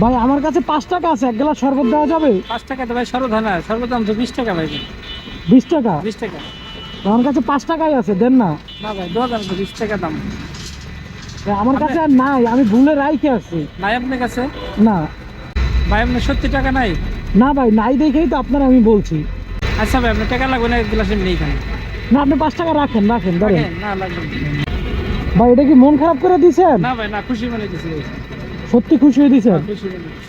ভাই আমার কাছে পাঁচ টাকা আছে এক গ্লাস শরবত দেওয়া যাবে? পাঁচ টাকা তো ভাই সরদাম না সর্বদাম তো বিশ টাকা ভাই। বিশ টাকা? বিশ টাকা। আমার কাছে পাঁচ টাকাই আছে দেন না। না ভাই দু হাজার বিশ টাকা দাম। ভাই, আমার কাছে আর নাই আমি ভুলে রাইখে আছি। নাই আপনার কাছে? না। ভাই আপনার সত্যি টাকা নাই? না ভাই নাই দেখেই তো আপনার আমি বলছি। আচ্ছা ভাই আপনার টাকা লাগবে না এক গ্লাস এমনি এখানে। না আপনি পাঁচ টাকা রাখেন রাখেন ধরেন। না লাগবে ভাই এটা কি মন খারাপ করে দিছেন না ভাই না খুশি মনে ভাই। সত্যি খুশি হয়ে মনে দিছি।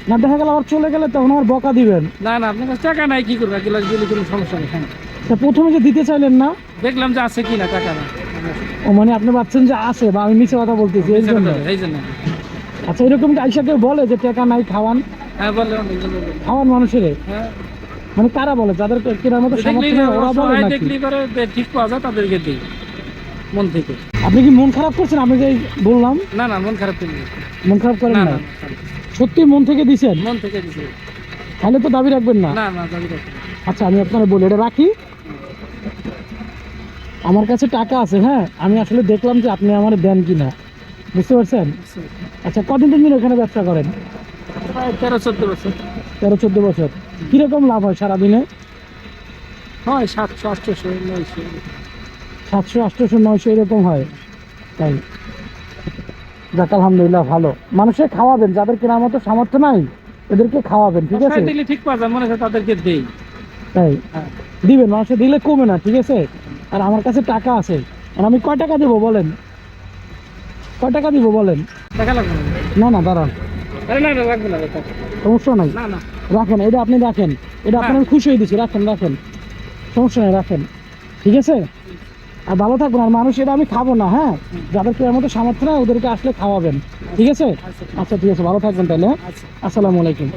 না দেখা গেল আবার চলে গেলে তখন আমার বকা দিবেন। না না আপনার কাছে টাকা নাই কি করবে? এক গ্লাস দিলে কোনো সমস্যা নেই। হ্যাঁ। তা প্রথমে যে দিতে চাইলেন না? দেখলাম যে আছে কি না টাকা না ও মানে আপনি ভাবছেন যে আছে বা আমি মিছে কথা বলতেছি এই জন্য। এই জন্য। আচ্ছা এরকম কি আইসা কেউ বলে যে টাকা নাই খাওয়ান? হ্যাঁ বলবে। খাওয়ান মানুষের? হ্যাঁ। মানে কারা বলে? যাদের কেনার মতো সামর্থ্য ওরা বলে নাকি? দেখলি করে ঠিক পাওয়া যায় তাদেরকে দিই। মন থেকে। আপনি কি মন খারাপ করছেন? আমি যে বললাম। না না মন খারাপ করি মন খারাপ করেন না না না সত্যি মন থেকে দিছেন? মন থেকে দিছি তাহলে তো দাবি রাখবেন না। না না দাবি রাখি না। আচ্ছা আমি আপনারা বলি এটা রাখি। আমার কাছে টাকা আছে হ্যাঁ? আমি আসলে দেখলাম যে আপনি আমার দেন কিনা। বুঝতে পারছেন? আচ্ছা কদিন দিন ওখানে ব্যবসা করেন? তেরো চোদ্দ বছর। তেরো চোদ্দ বছর। কীরকম লাভ হয় সারাদিনে? হয় সাতশো আটশোশো নয়শো। সাতশো আটশোশো নয়শো এরকম হয়। তাই। যাক আলহামদুলিল্লাহ ভালো। মানুষে খাওয়াবেন যাদের কেনার মতো সামর্থ্য নাই এদেরকে খাওয়াবেন ঠিক আছে? ঠিক পাওয়া যায় মনে হয় তাদেরকে দেই। তাই। হ্যাঁ। দিবেন মানুষের দিলে কমে না ঠিক আছে? আর আমার কাছে টাকা আছে। আর আমি কয় টাকা দেবো বলেন? কয় টাকা দিব বলেন? টাকা লাগবে না। না দাঁড়ান। সমস্যা নাই। রাখেন এটা আপনি রাখেন। এটা আপনার খুশি হয়ে দিচ্ছি রাখেন রাখেন। সমস্যা নাই রাখেন। ঠিক আছে? আর ভালো থাকবেন আর মানুষ এটা আমি খাব না হ্যাঁ? যাদের কেউ মতো সামর্থ্য না ওদেরকে আসলে খাওয়াবেন। ঠিক আছে? আচ্ছা আচ্ছা ঠিক আছে ভালো থাকবেন তাহলে হ্যাঁ? আচ্ছা। আসসালামু আলাইকুম।